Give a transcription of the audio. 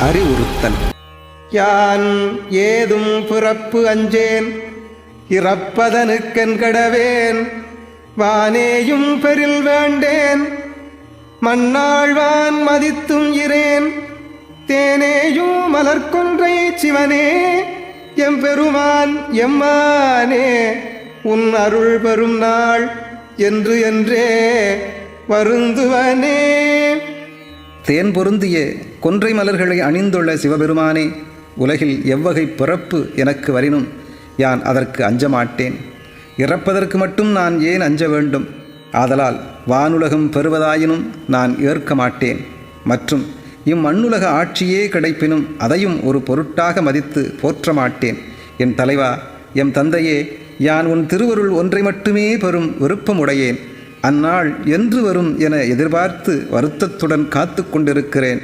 அறிவுறுத்தல். யான் ஏதும் பிறப்பு அஞ்சேன் இறப்பதனுக்கென் கடவேன் வானேயும் பெரில் வேண்டேன் மண்ணாழ்வான் மதித்தும் இரேன் தேனேயும் மலர்கொன்றை சிவனே எம்பெருமான் எம்மானே உன் அருள் பெறும் நாள் என்று என்றே வருந்துவனே. தேன் பொருந்திய கொன்றை மலர்களை அணிந்துள்ள சிவபெருமானே உலகில் எவ்வகை பிறப்பு எனக்கு வரினும் யான் அதற்கு அஞ்ச மாட்டேன் இறப்பதற்கு மட்டும் நான் ஏன் அஞ்ச வேண்டும்? ஆதலால் வானுலகம் பெறுவதாயினும் நான் ஏற்க மாட்டேன். மற்றும் இம்மண்ணுலக ஆட்சியே கிடைப்பினும் அதையும் ஒரு பொருட்டாக மதித்து போற்ற மாட்டேன். என் தலைவா எம் தந்தையே யான் உன் திருவருள் ஒன்றை மட்டுமே பெறும் விருப்பமுடையேன். அந்நாள் என்று வரும் என எதிர்பார்த்து வருத்தத்துடன் காத்து கொண்டிருக்கிறேன்